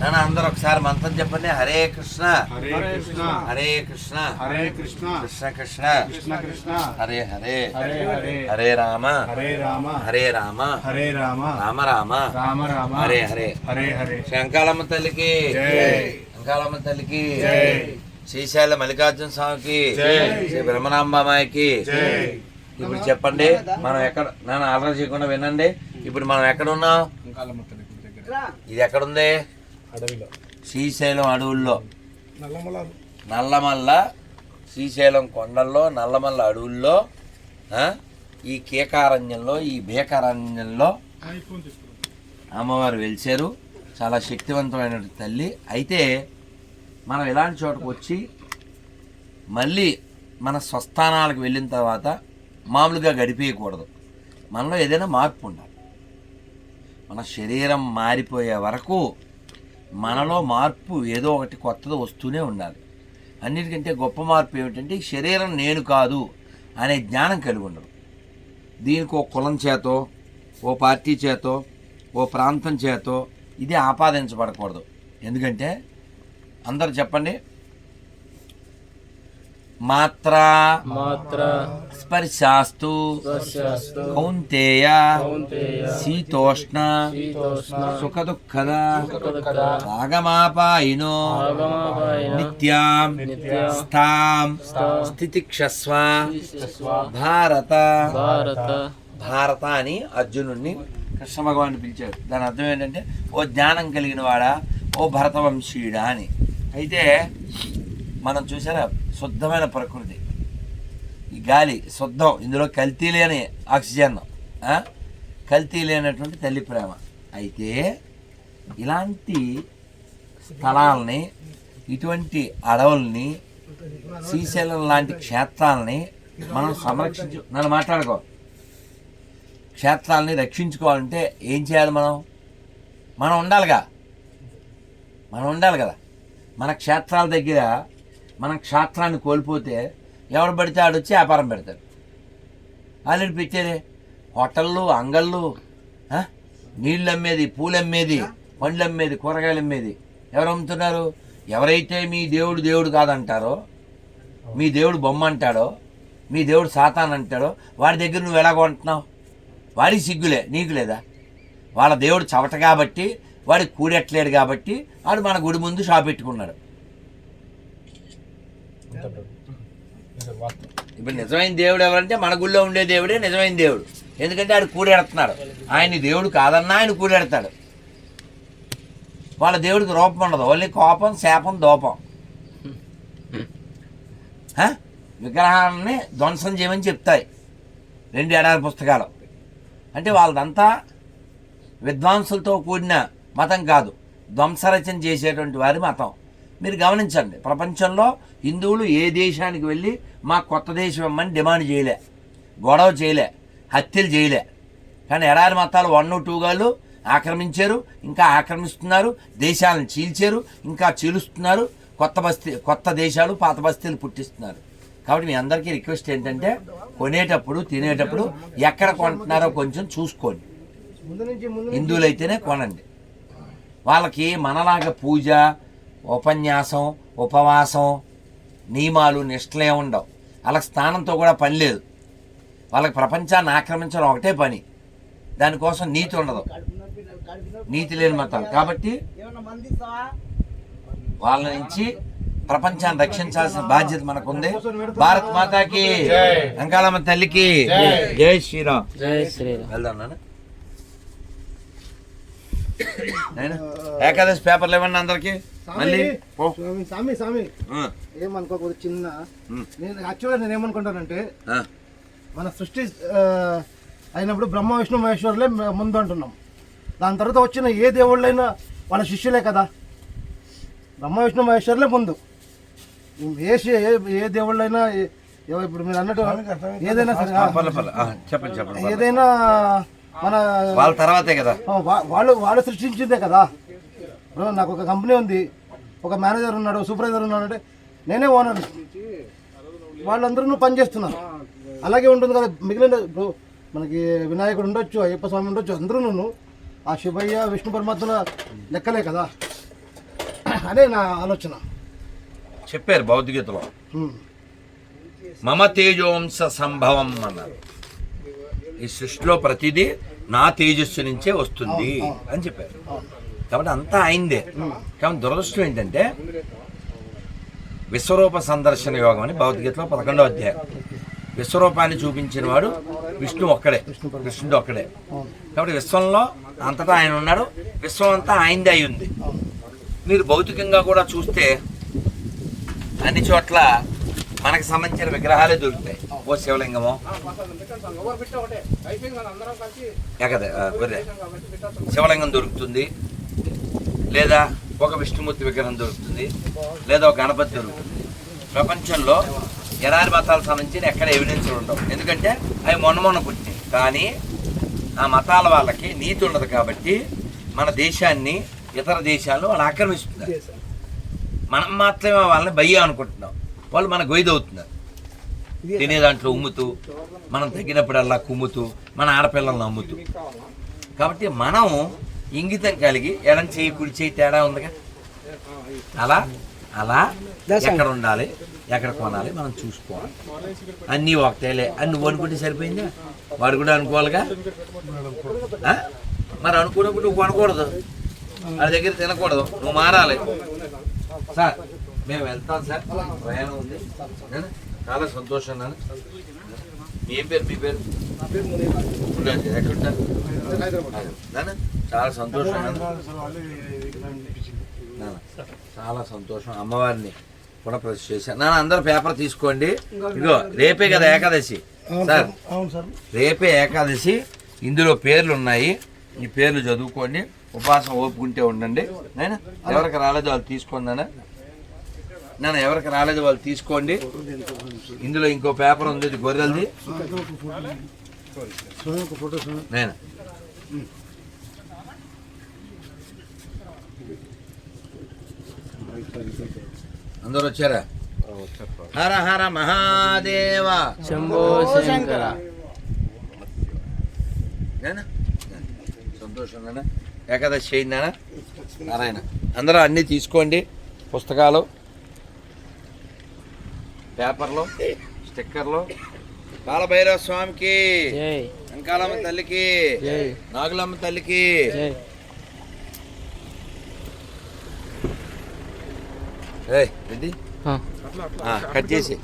నాన్న అందరు ఒకసారి మంత్రం చెప్పండి. హరే కృష్ణ. హరే కృష్ణ. హరే కృష్ణ. హరే కృష్ణ. కృష్ణ కృష్ణ. కృష్ణ కృష్ణ. హరే హరే. హరే హరే. హరే రామ. హరే రామ. హరే రామ. హరే రామ. రామ రామ. రామ రామ. హరే హరే. హరే హరే. శంకాలమ్మ తల్లికి. జై. శంకాలమ్మ తల్లికి. జై. శ్రీశైల మల్లికార్జున స్వామికి. జై. శ్రీ బ్రహ్మనాంబామాయికి జై. ఇప్పుడు చెప్పండి మనం ఎక్కడ నన్ను ఆర్డర్ చేయకుండా వినండి. ఇప్పుడు మనం ఎక్కడ ఉన్నాం? ఇది ఎక్కడుంది? శ్రీశైలం అడవుల్లో. నల్లమల్ల శ్రీశైలం కొండల్లో నల్లమల్ల అడవుల్లో ఈ కీకారణ్యంలో ఈ భీకారణ్యంలో అమ్మవారు వెలిచారు చాలా శక్తివంతమైన తల్లి. అయితే మనం ఇలాంటి చోటకు వచ్చి మళ్ళీ మన స్వస్థానాలకు వెళ్ళిన తర్వాత మామూలుగా గడిపేయకూడదు. మనలో ఏదైనా మార్పు ఉండాలి. మన శరీరం మారిపోయే వరకు మనలో మార్పు ఏదో ఒకటి కొత్తది వస్తూనే ఉండాలి. అన్నిటికంటే గొప్ప మార్పు ఏమిటంటే శరీరం నేను కాదు అనే జ్ఞానం కలిగి ఉండడం. దీనికి ఓ కులం చేతో ఓ పార్టీ చేతో ఓ ప్రాంతం చేతో ఇది ఆపాదించబడకూడదు. ఎందుకంటే అందరు చెప్పండి మాత్ర మాత్ర స్పర్శాస్తు కౌంతేయ శీతోష్ణ సుఖ దుఃఖద సుఖదుఃఖద ఆగమాపాయినో నిత్యాం స్థాం స్థాం స్థితిక్షస్వ స్వ భారత భారత భారత అని అర్జునుడిని కృష్ణ భగవాన్ పిలిచారు దాని అర్థం ఏంటంటే ఓ జ్ఞానం కలిగిన వాడా ఓ భరతవంశీయుడా అని. అయితే మనం చూసారా శుద్ధమైన ప్రకృతి. ఈ గాలి శుద్ధం ఇందులో కల్తీ లేని ఆక్సిజన్ కల్తీ లేనటువంటి తల్లి ప్రేమ. అయితే ఇలాంటి స్థలాలని ఇటువంటి అడవుల్ని శ్రీశైలం లాంటి క్షేత్రాలని మనం సంరక్షించు నన్ను మాట్లాడుకో. క్షేత్రాలని రక్షించుకోవాలంటే ఏం చేయాలి మనం? మనం ఉండాలిగా. మనం ఉండాలి కదా. మన క్షేత్రాల దగ్గర మనం క్షేత్రాన్ని కోల్పోతే ఎవడు పడితే ఆడొచ్చి వ్యాపారం పెడతాడు. ఆల్రెడీ పెట్టేదే హోటళ్ళు అంగళ్ళు నీళ్ళు అమ్మేది పూలు అమ్మేది పండ్లు అమ్మేది కూరగాయలు అమ్మేది ఎవరు అమ్ముతున్నారు? ఎవరైతే మీ దేవుడు దేవుడు కాదంటారో మీ దేవుడు బొమ్మ అంటాడో మీ దేవుడు సాతాన్ అంటాడో వాడి దగ్గర నువ్వు ఎలా కొంటున్నావు వాడికి సిగ్గులే నీకు లేదా? వాళ్ళ దేవుడు చవట కాబట్టి వాడికి కూడెట్లేడు కాబట్టి వాడు మన గుడి ముందు షాప్ పెట్టుకున్నాడు. ఇప్పుడు నిజమైన దేవుడు ఎవరంటే మన గుళ్ళో ఉండే దేవుడే నిజమైన దేవుడు. ఎందుకంటే ఆడు కూడెడుతున్నాడు. ఆయన దేవుడు కాదన్నా ఆయన కూడెడతాడు. వాళ్ళ దేవుడికి రూపం ఉండదు. ఓన్లీ కోపం శాపం దోపం. విగ్రహాన్ని ధ్వంసం చేయమని చెప్తాయి. రెండు ఎడారి పుస్తకాలు. అంటే వాళ్ళదంతా విద్వాంసులతో కూడిన మతం కాదు. ధ్వంసరచన చేసేటువంటి వారి మతం. మీరు గమనించండి. ప్రపంచంలో హిందువులు ఏ దేశానికి వెళ్ళి మా కొత్త దేశం ఇమ్మని డిమాండ్ చేయలే. గొడవ చేయలే. హత్యలు చేయలే. కానీ ఎడారి మతాలు వన్ టూ గాళ్ళు ఆక్రమించారు ఇంకా ఆక్రమిస్తున్నారు దేశాలను చీల్చారు ఇంకా చీలుస్తున్నారు కొత్త బస్తీ కొత్త దేశాలు పాత బస్తీలు పుట్టిస్తున్నారు. కాబట్టి మీ అందరికీ రిక్వెస్ట్ ఏంటంటే కొనేటప్పుడు తినేటప్పుడు ఎక్కడ కొంటున్నారో కొంచెం చూసుకోండి. హిందువులైతేనే కొనండి. వాళ్ళకి మనలాగా పూజ ఉపన్యాసం ఉపవాసం నియమాలు నిష్టలే ఉండవు. వాళ్ళకి స్థానంతో కూడా పని లేదు. వాళ్ళకి ప్రపంచాన్ని ఆక్రమించడం ఒకటే పని. దానికోసం నీతి ఉండదు. నీతి లేని మతం. కాబట్టి వాళ్ళ నుంచి ప్రపంచాన్ని రక్షించాల్సిన బాధ్యత మనకుంది. భారత్ మాతాకి అంకాలమ్మ తల్లికి జై. శ్రీరామ్. జై శ్రీరామ్. వెళ్దాం ఏకాదశి పేపర్లు ఇవ్వండి అందరికి. మళ్ళీ. స్వామి స్వామి ఏమనుకోకూడదు చిన్న నేను యాక్చువల్గా నేను ఏమనుకుంటానంటే మన సృష్టి అయినప్పుడు బ్రహ్మ విష్ణు మహేశ్వరులే ముందు అంటున్నాం. దాని తర్వాత వచ్చిన ఏ దేవుళ్ళైనా వాళ్ళ శిష్యులే కదా? బ్రహ్మ విష్ణు మహేశ్వరులే ముందు. ఏ ఏ దేవుళ్ళైనా ఇప్పుడు మీరు అన్నట్టు ఏదైనా సరే. ఏదైనా మన వాళ్ళ తర్వాతే కదా. వాళ్ళు వాళ్ళు సృష్టించిందే కదా. ఇప్పుడు నాకు ఒక కంపెనీ ఉంది. ఒక మేనేజర్ ఉన్నాడు సూపర్వైజర్ ఉన్నాడు అంటే నేనే ఓనర్ వాళ్ళందరూ పని చేస్తున్నారు. అలాగే ఉంటుంది కదా మిగిలిన ఇప్పుడు మనకి వినాయకుడు ఉండొచ్చు అయ్యప్ప స్వామి ఉండొచ్చు అందరూ ఆ శివయ్య విష్ణు పరమాత్మల లెక్కలే కదా. అదే నా ఆలోచన. చెప్పారు భౌతికతలో. మమ తేజోంశ సంభవం అన్నారు. ఈ సృష్టిలో ప్రతిదీ నా తేజస్సు నుంచే వస్తుంది అని చెప్పారు. కాబట్టి అంతా అయిందే. కాబట్టి దురదృష్టం ఏంటంటే విశ్వరూప సందర్శన యోగం అని భగవద్గీతలో పదకొండో అధ్యాయం. విశ్వరూపాన్ని చూపించిన వాడు విష్ణు ఒక్కడే. కృష్ణుడు ఒక్కడే. కాబట్టి విశ్వంలో అంతటా ఆయన ఉన్నాడు. విశ్వం అంతా ఆయనదే అయి ఉంది. మీరు భౌతికంగా కూడా చూస్తే అన్ని చోట్ల మనకు సంబంధించిన విగ్రహాలే దొరుకుతాయి. ఓ శివలింగమో గొర్రె. శివలింగం దొరుకుతుంది. లేదా ఒక విష్ణుమూర్తి విగ్రహం దొరుకుతుంది. లేదా ఒక గణపతి దొరుకుతుంది. ప్రపంచంలో ఎరారి మతాలకు సంబంధించిన ఎక్కడ ఎవిడెన్స్ ఉండవు. ఎందుకంటే అవి మొన్న మొన్న పుట్టినాయి కానీ ఆ మతాల వాళ్ళకి నీతి ఉండదు కాబట్టి మన దేశాన్ని ఇతర దేశాలను వాళ్ళు ఆక్రమిస్తున్నారు. మనం మాత్రమే వాళ్ళని భయ్య అనుకుంటున్నాం. వాళ్ళు మన గొయ్యి అవుతున్నారు తినే దాంట్లో ఉమ్ముతూ మనం తగ్గినప్పుడల్లా కుమ్ముతూ మన ఆడపిల్లలను అమ్ముతూ కాబట్టి మనం ఇంగితం కలిగి ఎడం చేయి కుడి చేయి తేడా ఉందిగా? అలా అలా ఎక్కడ ఉండాలి ఎక్కడ కొనాలి మనం చూసుకోవాలి. అన్నీ ఒకటేలే. అని నువ్వు అనుకుంటే సరిపోయిందా? వాడు కూడా అనుకోవాలిగా? మరి అనుకున్నప్పుడు నువ్వు కొనకూడదు. వాడి దగ్గర తినకూడదు. నువ్వు మారాలి. సార్ మేము వెళ్తాం సార్. ప్రయాణం ఉంది. చాలా సంతోషం నాన్న. మీ ఏం పేరు మీ పేరు? నాన్న చాలా సంతోషం నాన్న. చాలా సంతోషం. అమ్మవారిని పునఃప్రతిష్ఠ చేశాను నాన్న అందరూ పేపర్ తీసుకోండి. ఇదిగో రేపే కదా ఏకాదశి. సార్ రేపే ఏకాదశి. ఇందులో పేర్లు ఉన్నాయి. ఈ పేర్లు చదువుకోండి. ఉపవాసం ఓపుకుంటే ఉండండి. ఎవరికి రాలేదో వాళ్ళు తీసుకోండి నాన్న ఎవరికి రాలేదో వాళ్ళు తీసుకోండి. ఇందులో ఇంకో పేపర్ ఉంది ఇది గొర్రెలది. నేను? అందరూ వచ్చారా? హర హర మహాదేవ. శంభో శంకర. సంతోషం నాన్న ఏకాదశి నాన్న నారాయణ. అందరూ అన్నీ తీసుకోండి. పుస్తకాలు. పేపర్లు స్టిక్కర్లు. కాలభైరవ స్వామికి జై. వెంకాలమ్మ తల్లికి జై. నాగులమ్మ తల్లికి. జై. ఏయ్, రెడ్డి. ఆ. ఆ, కట్ చేసి.